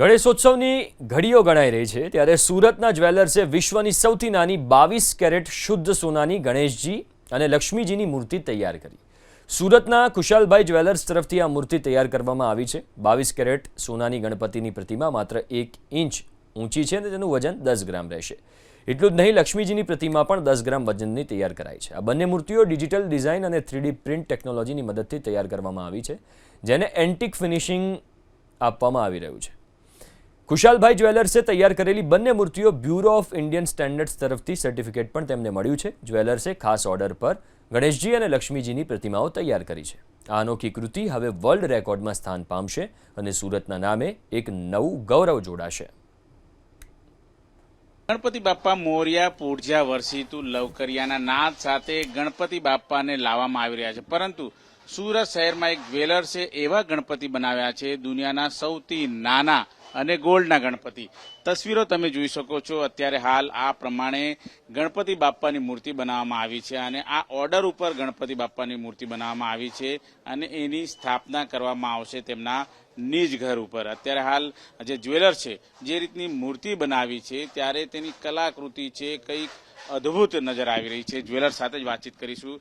ગણેશોત્સવની ઘડીઓ ગણાઈ રહી છે. ત્યારે સુરતના જ્વેલર્સે વિશ્વની સૌથી નાની બાવીસ કેરેટ શુદ્ધ સોનાની ગણેશજી અને લક્ષ્મીજીની મૂર્તિ તૈયાર કરી. સુરતના કુશાલભાઈ જ્વેલર્સ તરફથી આ મૂર્તિ તૈયાર કરવામાં આવી છે. બાવીસ કેરેટ સોનાની ગણપતિની પ્રતિમા માત્ર એક ઇંચ ઊંચી છે અને તેનું વજન દસ ગ્રામ રહેશે. એટલું જ નહીં, લક્ષ્મીજીની પ્રતિમા પણ દસ ગ્રામ વજનની તૈયાર કરાઈ છે. આ બંને મૂર્તિઓ ડિજિટલ ડિઝાઇન અને થ્રીડી પ્રિન્ટ ટેકનોલોજીની મદદથી તૈયાર કરવામાં આવી છે, જેને એન્ટિક ફિનિશિંગ આપવામાં આવી રહ્યું છે. કુશાલભાઈ જ્વેલર્સે તૈયાર કરેલી બંને મૂર્તિઓ બ્યુરો ઓફ ઇન્ડિયન સ્ટેન્ડર્ડ્સ તરફથી સર્ટિફિકેટ પણ તેમને મળ્યું છે. જ્વેલર્સે ખાસ ઓર્ડર પર ગણેશજી અને લક્ષ્મીજીની પ્રતિમાઓ તૈયાર કરી છે. આ અનોખી કૃતિ હવે વર્લ્ડ રેકોર્ડમાં સ્થાન પામશે અને સુરતના નામે એક નવું ગૌરવ જોડાશે. ગણપતિ બાપ્પા મોર્યા પૂર્જા વર્ષિતું લવકરિયાના નાદ સાથે ગણપતિ બાપ્પાને લાવવામાં આવી રહ્યા છે. પરંતુ સુરત શહેરમાં એક જ્વેલર્સે એવા ગણપતિ બનાવ્યા છે, દુનિયાના સૌથી નાના અને ગોલ્ડના ગણપતિ. તસવીરો તમે જોઈ શકો છો. અત્યારે હાલ આ પ્રમાણે ગણપતિ બાપ્પાની મૂર્તિ બનાવવામાં આવી છે અને આ ઓર્ડર ઉપર ગણપતિ બાપ્પાની મૂર્તિ બનાવવામાં આવી છે અને એની સ્થાપના કરવામાં આવશે તેમના નિજ ઘર ઉપર. અત્યારે હાલ જે જ્વેલર છે, જે રીતની મૂર્તિ બનાવી છે, ત્યારે તેની કલાકૃતિ છે કંઈક અદ્ભુત નજર આવી રહી છે. જ્વેલર સાથે જ વાતચીત કરીશું.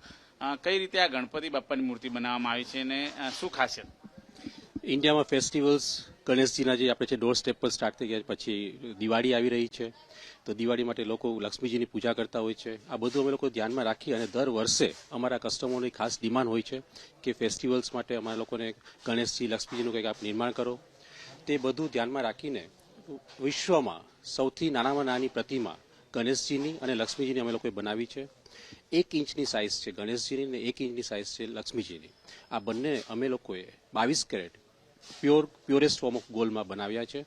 કઈ રીતે આ ગણપતિ બાપ્પાની મૂર્તિ બનાવવામાં આવી છે અને શું ખાસિયત? ઇન્ડિયામાં ફેસ્ટિવલ્સ, ગણેશજીના જે આપણે છે ડોર સ્ટેપ પર સ્ટાર્ટ થઈ ગયા પછી દિવાળી આવી રહી છે. તો દિવાળી માટે લોકો લક્ષ્મીજીની પૂજા કરતા હોય છે. આ બધું અમે લોકો ધ્યાનમાં રાખી અને દર વર્ષે અમારા કસ્ટમરોની ખાસ ડિમાન્ડ હોય છે કે ફેસ્ટિવલ્સ માટે અમારા લોકોને ગણેશજી, લક્ષ્મીજીનું કંઈક આપ નિર્માણ કરો. તે બધું ધ્યાનમાં રાખીને વિશ્વમાં સૌથી નાનામાં નાની પ્રતિમા ગણેશજીની અને લક્ષ્મીજીની અમે લોકોએ બનાવી છે. એક ઇંચની સાઇઝ છે ગણેશજીની અને એક ઇંચની સાઇઝ છે લક્ષ્મીજીની. આ બંને અમે લોકોએ બાવીસ carat pure, purest form of ગોલ્ડમાં બનાવ્યા છે.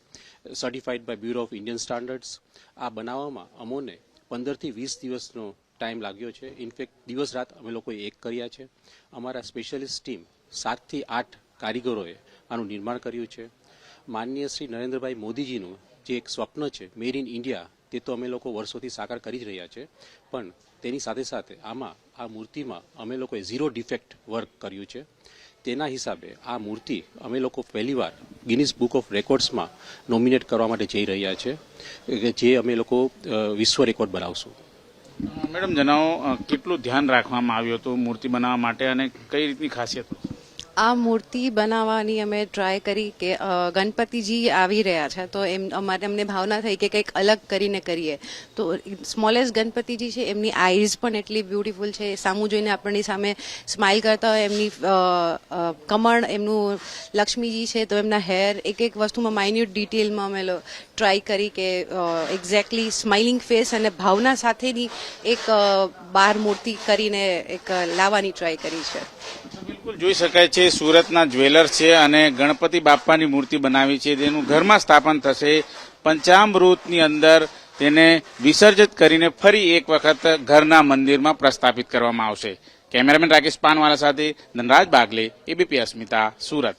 Certified by bureau of Indian standards આ બનાવવામાં અમોને પંદરથી વીસ દિવસનો ટાઈમ લાગ્યો છે. ઇનફેક્ટ દિવસ રાત અમે લોકોએ એક કર્યા છે. અમારા સ્પેશિયલિસ્ટ ટીમ સાતથી આઠ કારીગરોએ આનું નિર્માણ કર્યું છે. માનનીય શ્રી નરેન્દ્રભાઈ મોદીજીનું જે એક સ્વપ્ન છે મેડ ઇન ઇન્ડિયા તે તો અમે લોકો વર્ષોથી સાકાર કરી જ રહ્યા છે. પણ તેની સાથે સાથે આમાં આ મૂર્તિમાં અમે લોકોએ ઝીરો ડિફેક્ટ વર્ક કર્યું છે. તેના હિસાબે આ મૂર્તિ અમે લોકો પહેલીવાર ગિનિસ બુક ઓફ રેકોર્ડ્સમાં નોમિનેટ કરવા માટે જઈ રહ્યા છે જે અમે લોકો વિશ્વ રેકોર્ડ બનાવશું. મેડમ, જણાવો કેટલું ધ્યાન રાખવામાં આવ્યું હતું મૂર્તિ બનાવવા માટે અને કઈ રીતની ખાસિયત આ મૂર્તિ બનાવવાની અમે ટ્રાય કરી કે ગણપતિજી આવી રહ્યા છે. તો એમ, અમારે અમને ભાવના થઈ કે કંઈક અલગ કરીને કરીએ. તો સ્મોલેસ્ટ ગણપતિજી છે, એમની આઈઝ પણ એટલી બ્યુટીફુલ છે. સામું જોઈને આપણની સામે સ્માઇલ કરતા હોય, એમની કમળ, એમનું લક્ષ્મીજી છે, તો એમના હેર એક એક વસ્તુમાં માઇન્યુટ ડિટેલમાં અમે ટ્રાય કરી કે એક્ઝેક્ટલી સ્માઇલિંગ ફેસ અને ભાવના સાથેની એક બાર મૂર્તિ કરીને એક લાવવાની ટ્રાય કરી છે. બિલકુલ જોઈ શકાય છે, સુરતના જ્વેલર છે અને ગણપતિ બાપ્પાની મૂર્તિ બનાવી છે તેનું ઘરમાં સ્થાપન થશે. પંચામૃતની અંદર તેને વિસર્જિત કરીને ફરી એક વખત ઘરના મંદિરમાં પ્રસ્થાપિત કરવામાં આવશે. કેમેરામેન રાકેશ પાનવાલા સાથે ધનરાજ બાગલે, એબીપી અસ્મિતા, સુરત.